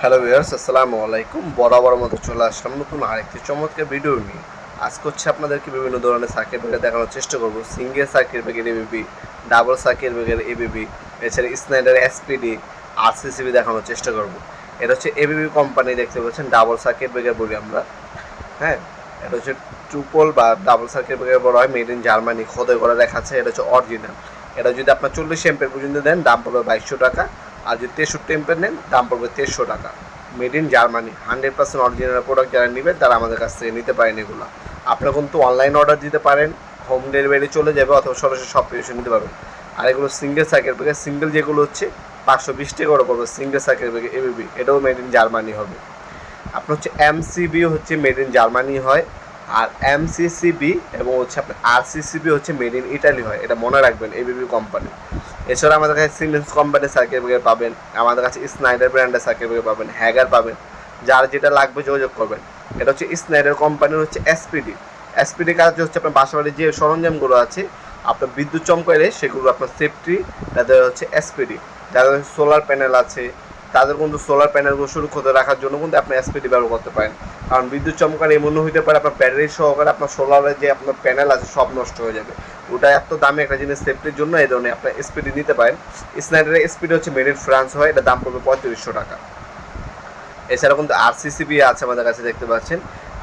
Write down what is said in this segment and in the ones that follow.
Hello viewers আসসালামু আলাইকুম। বরাবর মতো চলে আসলাম নতুন আরেকটি চমৎকার ভিডিও নিয়ে। আজকে হচ্ছে আপনাদেরকে বিভিন্ন ধরনের সার্কিট ব্রেকার দেখানোর চেষ্টা করব। Single circuit breaker ABB double circuit breaker ABB এছাড়া স্নাইডার এসপিডি আরসিসিবি দেখানোর চেষ্টা করব। এটা হচ্ছে এবিবি কোম্পানি দেখতে পাচ্ছেন ডাবল সার্কিট ব্রেকার বলি আমরা। হ্যাঁ এটা হচ্ছে ট্রুপল বা ডাবল সার্কিট ব্রেকার বলা হয় মেড ইন জার্মানি খোদাই করে দেখাচ্ছে, এটা হচ্ছে অরিজিনাল এটা যদি আপনার চল্লিশ এম্পের পর্যন্ত দেন, দাম পড়বে বাইশশো টাকা। আর যদি তেষট্টি এম্পের নেন, দাম পড়বে তেরোশো টাকা। Made in Germany hundred percent original product যারা নেবেন তারা আমাদের কাছ থেকে নিতে পারেন এগুলো। আপনারা কিন্তু অনলাইন অর্ডার দিতে পারেন হোম ডেলিভারি চলে যাবে অথবা সরাসরি সব কিছু নিতে পারবেন। আর এগুলো সিঙ্গেল সাইকেল ব্রেকে সিঙ্গেল যেগুলো হচ্ছে, পাঁচশো বিশ টাকা করে পড়বে সিঙ্গেল সাইকেল ব্রেকে এবিবি এটাও মেড ইন জার্মানি হবে। আপনার হচ্ছে এমসিবি হচ্ছে মেড ইন জার্মানি হয়, আর এমসিসিবি এবং হচ্ছে আপনার আরসিসিবি হচ্ছে মেড ইন ইটালি হয়, এটা মনে রাখবেন এবিবি কোম্পানি এছাড়া আমাদের কাছে সিমেন্স কোম্পানির সার্কিট ব্রেকার পাবেন, আমাদের কাছে স্নাইডার ব্র্যান্ডের সার্কিট ব্রেকার পাবেন হ্যাগার পাবেন, যার যেটা লাগবে যোগাযোগ করবেন। এটা হচ্ছে স্নাইডার কোম্পানির হচ্ছে এসপিডি এসপিডি কাজ হচ্ছে আপনার বাসাবাড়ির যে সরঞ্জামগুলো আছে, আপনার বিদ্যুৎ চমকাইলে সেগুলো আপনার সেফটি তাদের হচ্ছে এসপিডি যাদের সোলার প্যানেল আছে তাদের কিন্তু সোলার প্যানেলগুলো সুরক্ষিত রাখার জন্য কিন্তু আপনি এসপিডি ব্যবহার করতে পারেন। কারণ বিদ্যুৎ চমকার এমন হইতে পারে, আপনার ব্যাটারি সহকারে আপনার সোলারের যে আপনার প্যানেল আছে সব নষ্ট হয়ে যাবে। ওটা এত দামি একটা জিনিস সেফটির জন্য এই ধরনের আপনার স্পিডি নিতে পারেন। স্নাইডারের স্পিড হচ্ছে মেড ইন ফ্রান্স হয় এটা দাম পড়বে পঁয়ত্রিশশো টাকা। এছাড়া কিন্তু আরসিসিবি আছে আমাদের কাছে দেখতে পাচ্ছেন।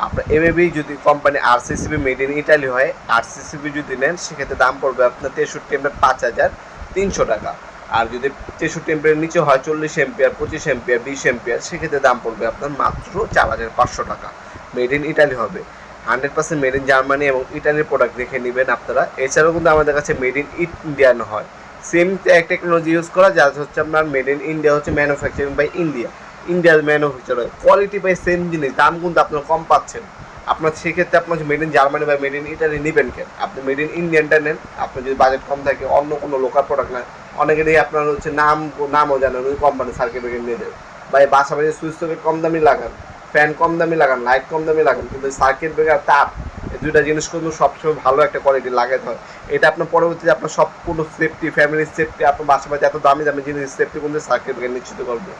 আপনার এমএবি যদি company RCCB made in Italy হয় আরসিসিবি যদি নেন, সেক্ষেত্রে দাম পড়বে আপনার তেষট্টি এমএর পাঁচ হাজার তিনশো টাকা। আর যদি তেষট্টি এম্পিয়ার নিচে হয় চল্লিশ এম্পিয়ার পঁচিশ এম্পিয়ার বিশ এম্পিয়ার সেক্ষেত্রে দাম পড়বে আপনার মাত্র চার হাজার পাঁচশো টাকা। মেড ইন ইটালি হবে। Hundred percent made in Germany এবং ইটালির প্রোডাক্ট দেখে নেবেন আপনারা। এছাড়াও কিন্তু আমাদের কাছে মেড ইন ইন্ডিয়ান হয়। সেম এক টেকনোলজি ইউজ করা যা হচ্ছে আপনার মেড ইন ইন্ডিয়া হচ্ছে ম্যানুফ্যাকচারিং বাই ইন্ডিয়া ইন্ডিয়ার ম্যানুফ্যাকচার হয় কোয়ালিটি বাই সেম জিনিস, দাম কিন্তু আপনারা কম পাচ্ছেন। আপনার সেক্ষেত্রে আপনার মেড ইন জার্মানি বা মেড ইন ইটালি নেবেন কেন? আপনি মেড ইন ইন্ডিয়ানটা নেন, আপনার যদি বাজেট কম থাকে, অন্য কোনো লোকাল প্রোডাক্ট নেন অনেকেরই আপনার হচ্ছে নাম, নামও জানেন, ওই কোম্পানি সার্কিট ব্রেকার নিয়ে যাবে। বা এই বাসা বাড়ির সুইচ সকেট কম দামি লাগান ফ্যান কম দামি লাগান লাইট কম দামি লাগান, কিন্তু সার্কিট ব্রেকার তাপ, এই দুইটা জিনিস কিন্তু সবসময় ভালো একটা কোয়ালিটি লাগাতে হয়। এটা আপনার পরবর্তীতে আপনার সম্পূর্ণ সেফটি ফ্যামিলির সেফটি আপনার বাসা বাড়িতে এত দামি দামি জিনিস সেফটি কিন্তু সার্কিট ব্রেকার নিশ্চিত করবে।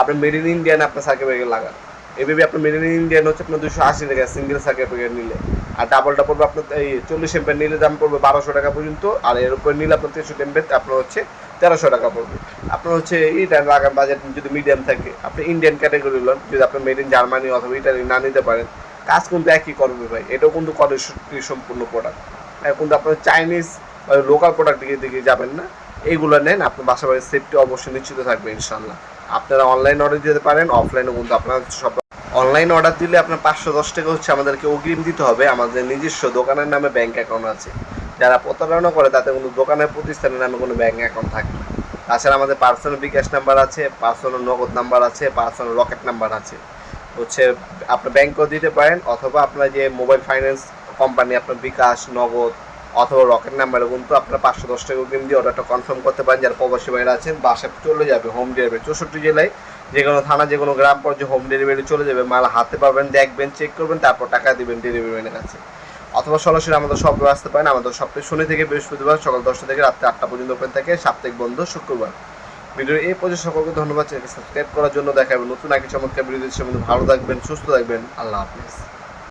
আপনি মেড ইন ইন্ডিয়ান আপনার সার্কিট ব্রেকার লাগান। এভাবে আপনার মেড ইন ইন্ডিয়ান হচ্ছে আপনার দুশো আশি টাকা সিঙ্গেল সার্কিট ব্রেকার নিলে। আর ডাবলটা পড়বে আপনার, এই চল্লিশ এম্পের নিলে দাম পড়বে বারোশো টাকা পর্যন্ত, আর এর উপরে নিলে আপনার তেষট্টি এম্পের আপনার হচ্ছে তেরোশো টাকা পড়বে। আপনার হচ্ছে এইটা লাগান বাজেট যদি মিডিয়াম থাকে, আপনি ইন্ডিয়ান ক্যাটাগরি লন যদি আপনি মেড ইন জার্মানি অথবা ইটালি না নিতে পারেন, কাজ কিন্তু একই করবে ভাই। এটাও কিন্তু কোয়ালিটি সম্পূর্ণ প্রোডাক্ট কিন্তু আপনার চাইনিজ লোকাল প্রোডাক্ট দিকে দিকে যাবেন না। এইগুলো নেন, আপনার বাসা বাড়ির সেফটি অবশ্যই নিশ্চিত থাকবে ইনশাল্লাহ আপনারা অনলাইন অর্ডার দিতে পারেন অফলাইনে কিন্তু আপনার সব অনলাইন অর্ডার দিলে আপনার পাঁচশো দশ টাকা হচ্ছে আমাদেরকে অগ্রিম দিতে হবে। আমাদের নিজস্ব দোকানের নামে ব্যাঙ্ক অ্যাকাউন্ট আছে। যারা প্রতারণা করে তাতে কোনো দোকানের প্রতিষ্ঠানের নামে কোনো ব্যাঙ্ক অ্যাকাউন্ট থাকে না। তাছাড়া আমাদের পার্সোনাল বিকাশ নাম্বার আছে পার্সোনাল নগদ নাম্বার আছে পার্সোনাল রকেট নাম্বার আছে। হচ্ছে আপনার ব্যাংকেও দিতে পারেন অথবা আপনার যে মোবাইল ফাইন্যান্স কোম্পানি আপনার বিকাশ, নগদ অথবা রকেট নাম্বারে কিন্তু আপনার পাঁচশো দশ টাকা অগ্রিম দিয়ে অর্ডারটা কনফার্ম করতে পারেন। যারা প্রবাসী বাইরে আছেন, বাসায় চলে যাবে হোম ডেলিভারি চৌষট্টি জেলায় যে কোনো থানা, যে কোনো গ্রাম পর্যায়ে হোম ডেলিভারি চলে যাবে, মাল হাতে পাবেন, দেখবেন চেক করবেন, তারপর টাকা দিবেন ডেলিভারি ম্যানের কাছে। অথবা সরাসরি আমাদের সব আসতে পারেন। আমাদের সপ্তাহে শনি থেকে বৃহস্পতিবার সকাল দশটা থেকে রাত্রে আটটা পর্যন্ত ওপেন থাকে, সাপ্তাহিক বন্ধ শুক্রবার। ভিডিও এই পর্যন্ত সকলকে ধন্যবাদ। সাবস্ক্রাইব করার জন্য দেখাবেন নতুন আগে চমৎকার ভিডিও দিচ্ছে ভালো থাকবেন, সুস্থ থাকবেন। আল্লাহ হাফিজ।